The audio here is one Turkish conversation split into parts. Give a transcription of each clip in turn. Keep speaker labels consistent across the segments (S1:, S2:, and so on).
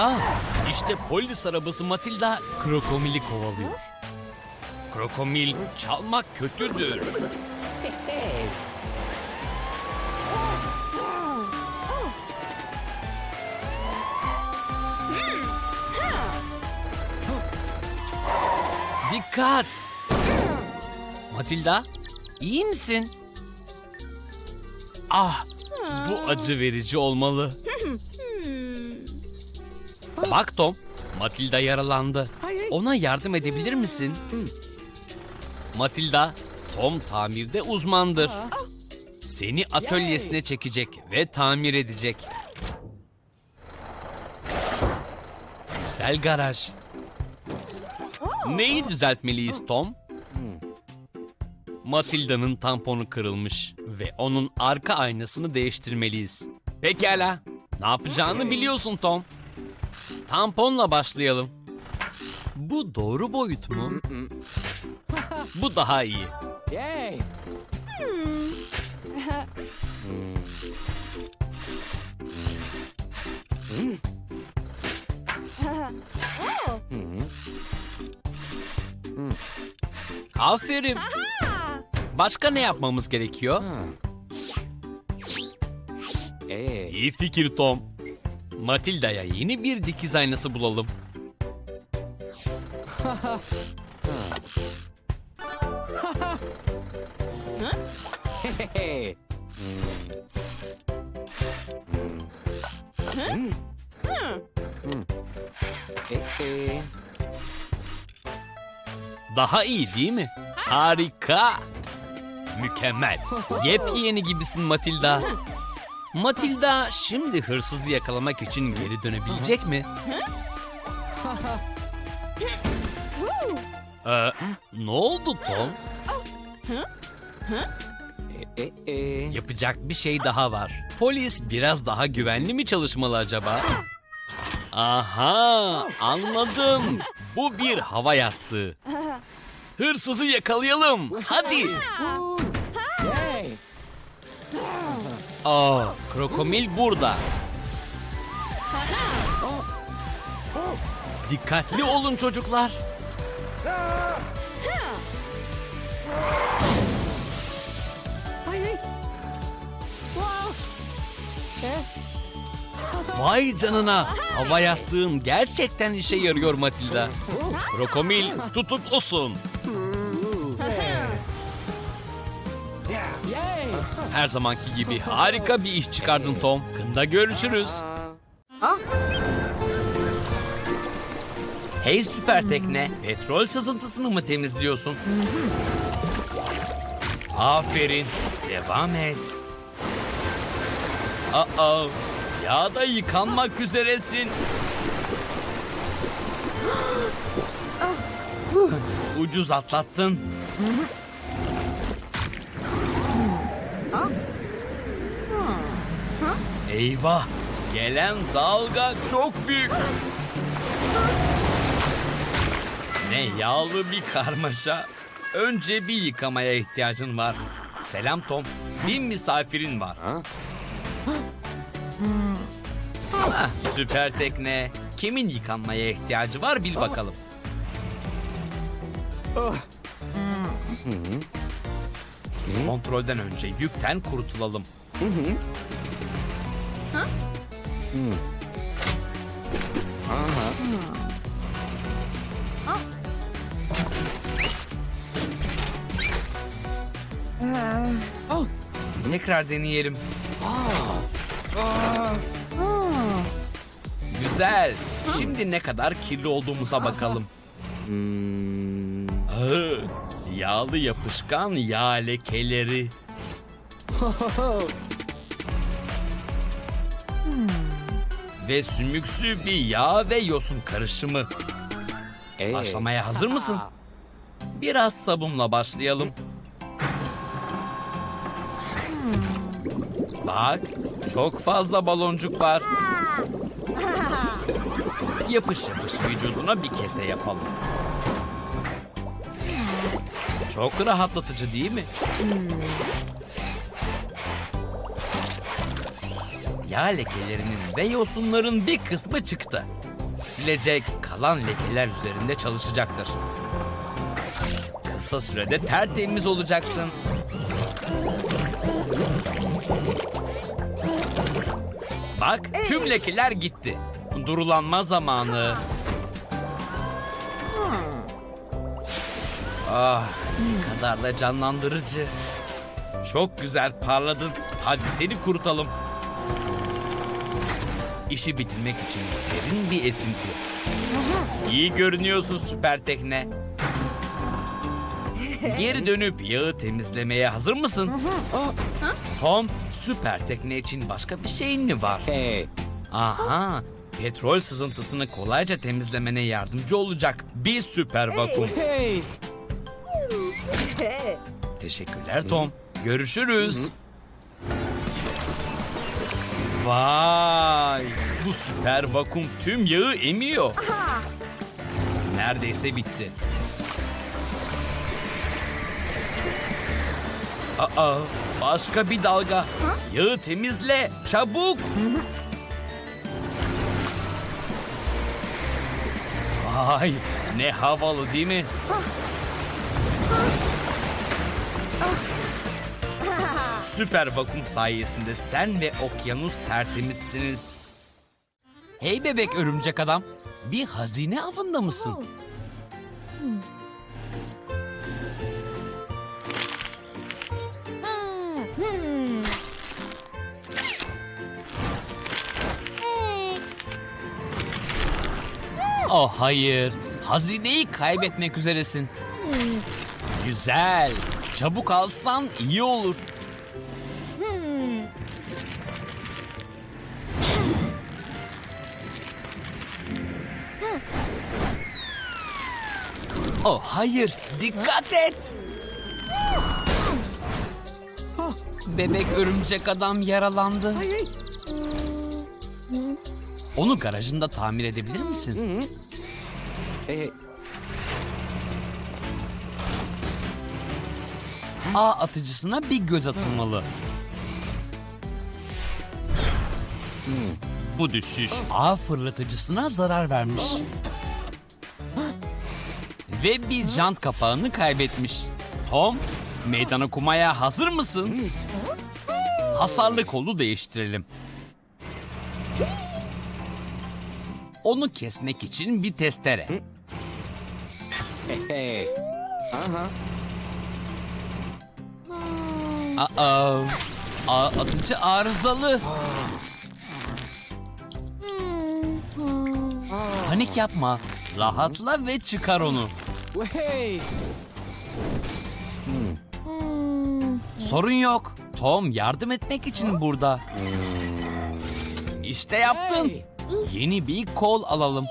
S1: Ah, işte polis arabası Matilda Krokomil'i kovalıyor. Krokomil çalmak kötüdür. Dikkat! Matilda, iyi misin? Ah, bu acı verici olmalı. Bak Tom, Matilda yaralandı. Ona yardım edebilir misin? Matilda, Tom tamirde uzmandır. Seni atölyesine çekecek ve tamir edecek. Güzel garaj. Neyi düzeltmeliyiz Tom? Matilda'nın tamponu kırılmış ve onun arka aynasını değiştirmeliyiz. Pekala. Ne yapacağını biliyorsun Tom. Tamponla başlayalım. Bu doğru boyut mu? Bu daha iyi.
S2: Yay!
S1: Aferin. Başka ne yapmamız gerekiyor?
S2: Ee,
S1: İyi fikir Tom. Matilda'ya yeni bir dikiz aynası bulalım. Daha iyi değil mi? Harika. Mükemmel. Yepyeni gibisin Matilda. Matilda şimdi hırsızı yakalamak için geri dönebilecek mi? Ee, ne oldu Tom?
S2: e, e, e.
S1: Yapacak bir şey daha var. Polis biraz daha güvenli mi çalışmalı acaba? Aha, anladım. Bu bir hava yastığı. Hırsızı yakalayalım. Hadi. Aa, krokomil burada. Dikkatli olun çocuklar. Vay canına. Hava yastığın gerçekten işe yarıyor Matilda. Krokomil tutuklusun. Her zamanki gibi harika bir iş çıkardın Tom. Kında görüşürüz. Hey süper tekne, petrol sızıntısını mı temizliyorsun? Aferin, devam et. Aa, yağda yıkanmak üzeresin. Ucuz atlattın. Eyvah! Gelen dalga çok büyük. Ne yağlı bir karmaşa. Önce bir yıkamaya ihtiyacın var. Selam Tom. Bir misafirin var. Ah, süper tekne. Kimin yıkanmaya ihtiyacı var bil bakalım. Kontrolden önce yükten kurutulalım. Tekrar deneyelim. Güzel. Şimdi ne kadar kirli olduğumuza bakalım.
S2: Hmm.
S1: Aa, yağlı yapışkan yağ lekeleri. Ve sümüksü bir yağ ve yosun karışımı.
S2: Ee.
S1: Başlamaya hazır mısın? Biraz sabunla başlayalım. Bak, çok fazla baloncuk var. Yapış yapış vücuduna bir kese yapalım. Çok rahatlatıcı değil mi? Yağ lekelerinin ve yosunların bir kısmı çıktı. silecek, kalan lekeler üzerinde çalışacaktır. Kısa sürede tertemiz olacaksın. Bak tüm lekeler gitti. Durulanma zamanı. Ah ne kadar da canlandırıcı. Çok güzel parladın. Hadi seni kurutalım. İşi bitirmek için serin bir esinti. İyi görünüyorsun süper tekne. Geri dönüp yağı temizlemeye hazır mısın? Tom, süper tekne için başka bir şeyin mi var? Aha, petrol sızıntısını kolayca temizlemene yardımcı olacak bir süper vakum. Teşekkürler Tom. Görüşürüz. Vay! Bu süper vakum tüm yağı emiyor. Neredeyse bitti. Aa, başka bir dalga. Yağı temizle, çabuk. Vay, ne havalı değil mi? Süper vakum sayesinde sen ve okyanus tertemizsiniz. Hey bebek örümcek adam, bir hazine avında mısın? Oh hayır, hazineyi kaybetmek üzeresin. Güzel, çabuk alsan iyi olur. Oh hayır, dikkat et. Bebek örümcek adam yaralandı. Onu garajında tamir edebilir misin?
S2: Hey.
S1: ağ atıcısına bir göz atılmalı. Bu düşüş ağ fırlatıcısına zarar vermiş. Ve bir jant kapağını kaybetmiş. Tom, meydan okumaya hazır mısın? Hasarlı kolu değiştirelim. Onu kesmek için bir testere.
S2: Aha.
S1: Aa, ağ atıcı arızalı. Panik yapma. Rahatla ve çıkar onu.
S2: Hey.
S1: Sorun yok. Tom yardım etmek için burada. İşte yaptın.
S2: Hey.
S1: Yeni bir kol alalım.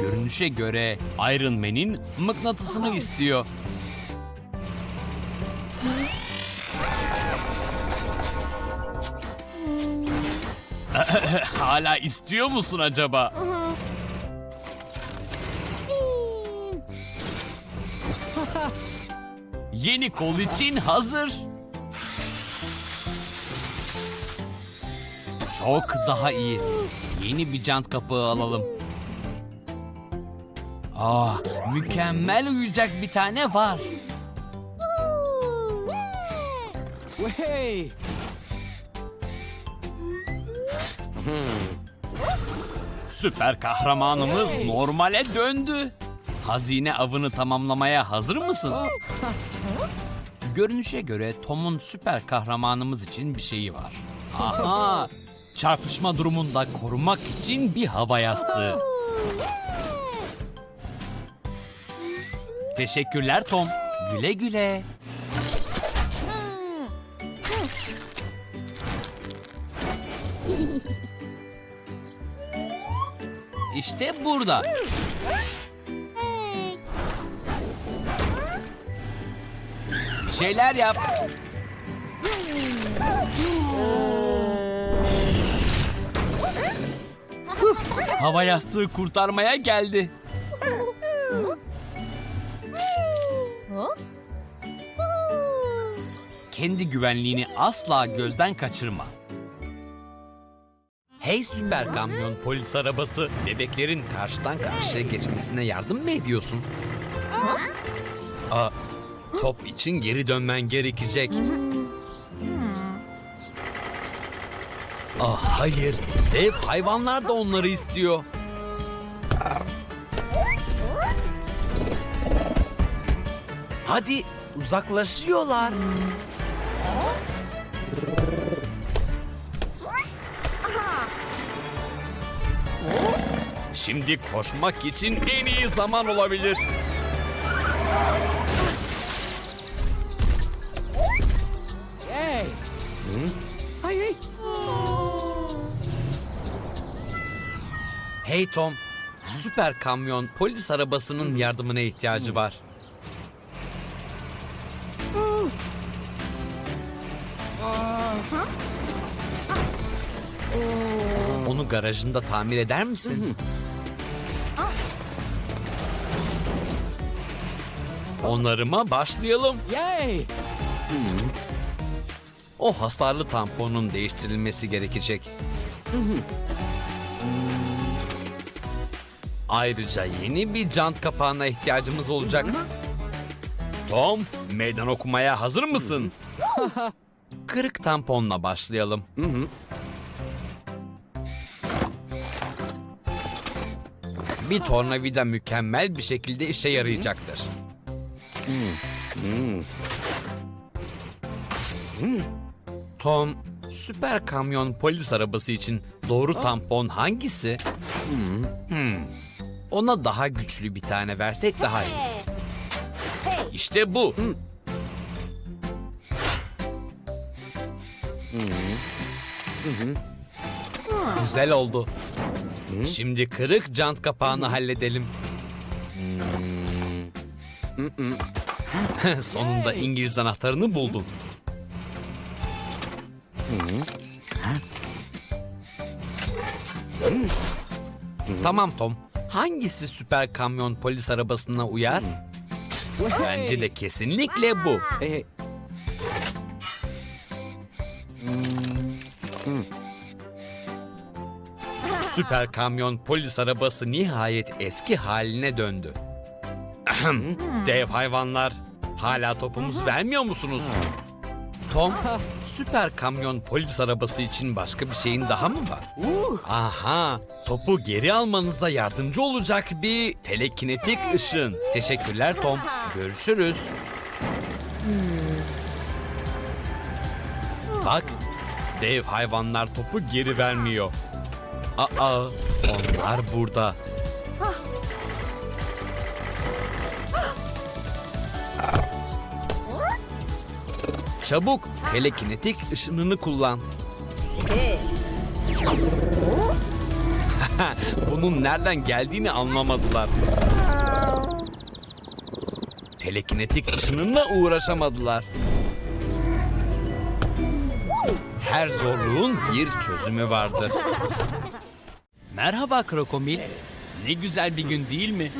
S1: Görünüşe göre Iron Man'in mıknatısını istiyor. Hala istiyor musun acaba? Yeni kol için hazır. Çok daha iyi. Yeni bir jant kapağı alalım. Ah, mükemmel uyuyacak bir tane var.
S2: Hey.
S1: Süper kahramanımız normale döndü. Hazine avını tamamlamaya hazır mısın? Görünüşe göre Tom'un süper kahramanımız için bir şeyi var. Aha! Çarpışma durumunda korumak için bir hava yastığı. Teşekkürler Tom. Güle güle. İşte burada. Şeyler yap. Hava yastığı kurtarmaya geldi. Kendi güvenliğini asla gözden kaçırma. Hey süper kamyon polis arabası. Bebeklerin karşıdan karşıya geçmesine yardım mı ediyorsun? Aa, top için geri dönmen gerekecek. Ah hayır. Dev hayvanlar da onları istiyor. Hadi uzaklaşıyorlar. Şimdi koşmak için en iyi zaman olabilir.
S2: Hey
S1: Tom, süper kamyon polis arabasının yardımına ihtiyacı var. Onu garajında tamir eder misin? Onarıma başlayalım.
S2: Yay.
S1: O hasarlı tamponun değiştirilmesi gerekecek. Ayrıca yeni bir jant kapağına ihtiyacımız olacak. Tom, meydan okumaya hazır mısın? Kırık tamponla başlayalım. Bir tornavida mükemmel bir şekilde işe yarayacaktır. Tom, süper kamyon polis arabası için doğru tampon hangisi? Hmm. Ona daha güçlü bir tane versek daha iyi. İşte bu. Güzel oldu. Şimdi kırık jant kapağını halledelim. Sonunda İngiliz anahtarını buldun. Tamam Tom. Hangisi süper kamyon polis arabasına uyar? Bence de kesinlikle bu.
S2: Hey.
S1: Süper kamyon polis arabası nihayet eski haline döndü. Ahem. Dev hayvanlar. Hala topumuzu vermiyor musunuz? Tom, süper kamyon polis arabası için başka bir şeyin daha mı var? Aha, topu geri almanıza yardımcı olacak bir telekinetik ışın. Teşekkürler Tom. Görüşürüz. Bak, dev hayvanlar topu geri vermiyor. Aa, onlar burada. Çabuk telekinetik ışınını kullan. Bunun nereden geldiğini anlamadılar. Telekinetik ışınınla uğraşamadılar. Her zorluğun bir çözümü vardır. Merhaba Krokomil. Ne güzel bir gün değil mi?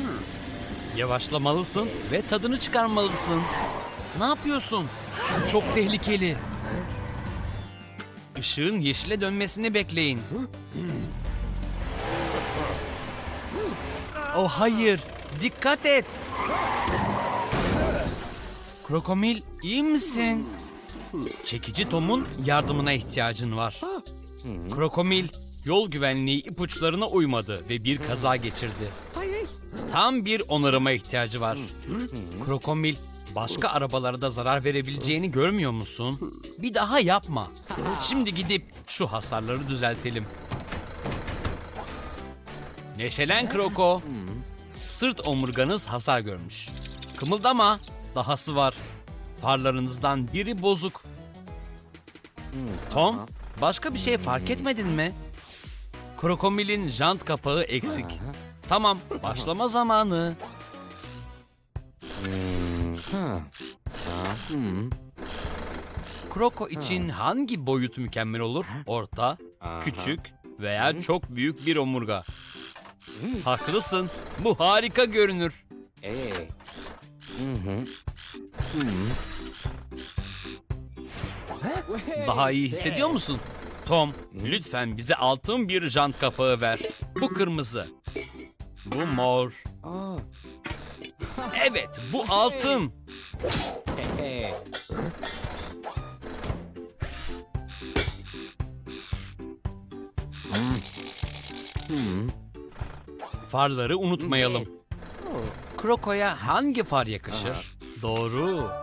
S1: Yavaşlamalısın ve tadını çıkarmalısın. Ne yapıyorsun? Çok tehlikeli. Işığın yeşile dönmesini bekleyin. Oh hayır, dikkat et. Krokomil, iyi misin? Çekici Tom'un yardımına ihtiyacın var. Krokomil, yol güvenliği ipuçlarına uymadı ve bir kaza geçirdi. Tam bir onarıma ihtiyacı var. Krokomil, başka arabalara da zarar verebileceğini görmüyor musun? Bir daha yapma. Şimdi gidip şu hasarları düzeltelim. Neşelen Kroko. Sırt omurganız hasar görmüş. Kımıldama, dahası var. Farlarınızdan biri bozuk. Tom, başka bir şey fark etmedin mi? Krokomil'in jant kapağı eksik. Tamam, başlama zamanı. Kroko için hangi boyut mükemmel olur? Orta, küçük veya çok büyük bir omurga. Haklısın. Bu harika görünür.
S2: Hey.
S1: Daha iyi hissediyor musun? Tom, lütfen bize altın bir jant kapağı ver. Bu kırmızı. Bu mor. Evet, bu altın. Farları unutmayalım. Kroko'ya hangi far yakışır? Doğru.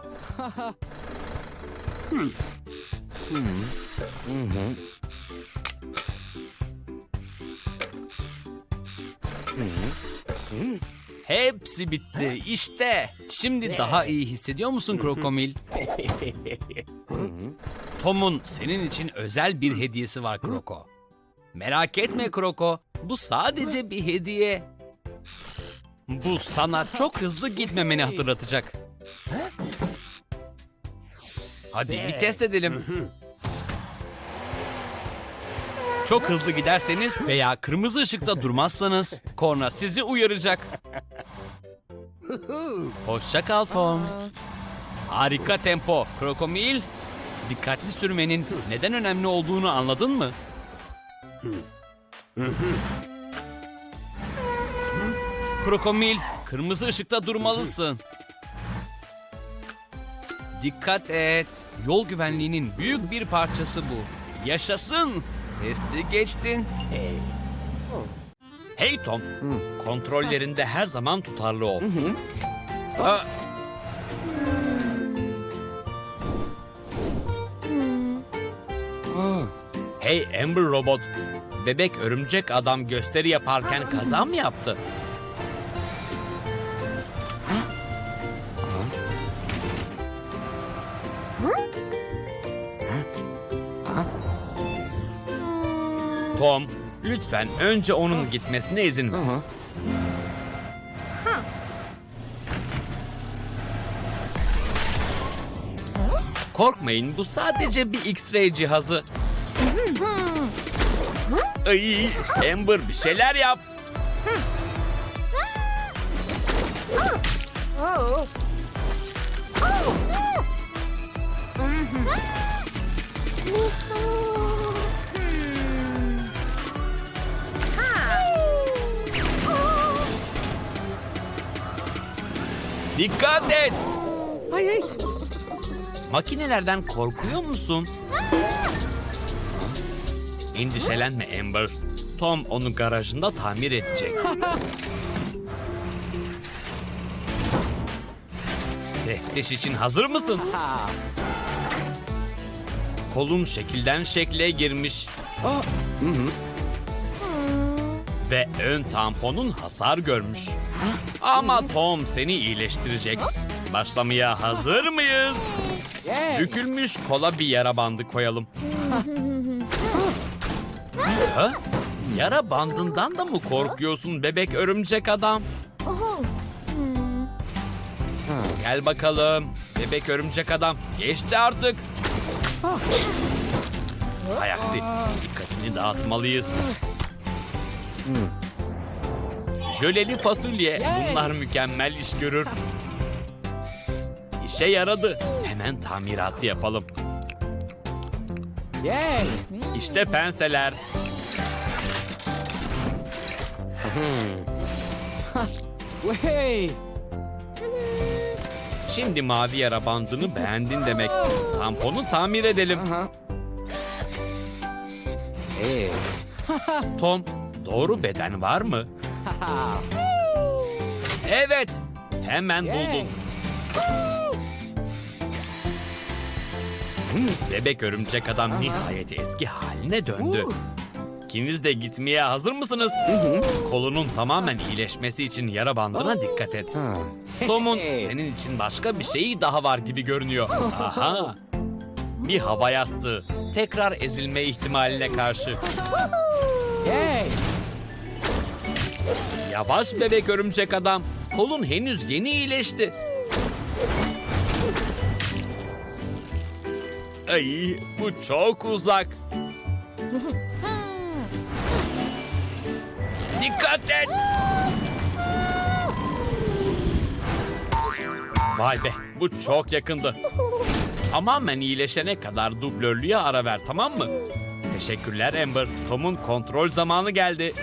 S1: Hepsi bitti. İşte. Şimdi daha iyi hissediyor musun Krokomil? Tom'un senin için özel bir hediyesi var Kroko. Merak etme Kroko. Bu sadece bir hediye. Bu sana çok hızlı gitmemeni hatırlatacak. Hadi bir test edelim. Çok hızlı giderseniz veya kırmızı ışıkta durmazsanız korna sizi uyaracak. Hoşça kal Tom. Harika tempo. Krokomil. Dikkatli sürmenin neden önemli olduğunu anladın mı? Krokomil, kırmızı ışıkta durmalısın. Dikkat et. Yol güvenliğinin büyük bir parçası bu. Yaşasın. Testi geçtin. Hey Tom, kontrollerinde her zaman tutarlı ol. Ha,
S2: Aa.
S1: Hey Amber Robot, bebek örümcek adam gösteri yaparken kaza mı yaptı? Tom, lütfen önce onun gitmesine izin ver.
S2: Aha.
S1: Korkmayın, bu sadece bir X-ray cihazı. Ay, Amber bir şeyler yap. Dikkat et.
S2: Ay ay.
S1: Makinelerden korkuyor musun? Endişelenme Amber. Tom onu garajında tamir edecek. Teftiş için hazır mısın? Kolun şekilden şekle girmiş
S2: Aa. Hı hı.
S1: Ve ön tamponun hasar görmüş. Ama Tom seni iyileştirecek. Başlamaya hazır mıyız?
S2: Yay.
S1: Bükülmüş kola bir yara bandı koyalım. ha? Yara bandından da mı korkuyorsun bebek örümcek adam? Gel bakalım. Bebek örümcek adam. Geçti artık. Hay aksi. Dikkatini dağıtmalıyız. Jöleli fasulye. Bunlar mükemmel iş görür. İşe yaradı. Hemen tamiratı yapalım.
S2: Yay.
S1: İşte penseler.
S2: Hey.
S1: Şimdi mavi yara bandını beğendin demek. Tamponu tamir edelim.
S2: Aha. Hey.
S1: Tom, doğru beden var mı? Evet, hemen buldum. Bebek örümcek adam nihayet eski haline döndü. İkiniz de gitmeye hazır mısınız? Kolunun tamamen iyileşmesi için yara bandına dikkat et.
S2: Ha.
S1: Tom'un senin için başka bir şeyi daha var gibi görünüyor. Aha. Bir hava yastığı. Tekrar ezilme ihtimaline karşı.
S2: Yay.
S1: Yavaş bebek örümcek adam. Kolun henüz yeni iyileşti. Ay bu çok uzak. Dikkat et. Vay be bu çok yakındı. Tamamen iyileşene kadar dublörlüğe ara ver tamam mı? Teşekkürler Amber. Tom'un kontrol zamanı geldi.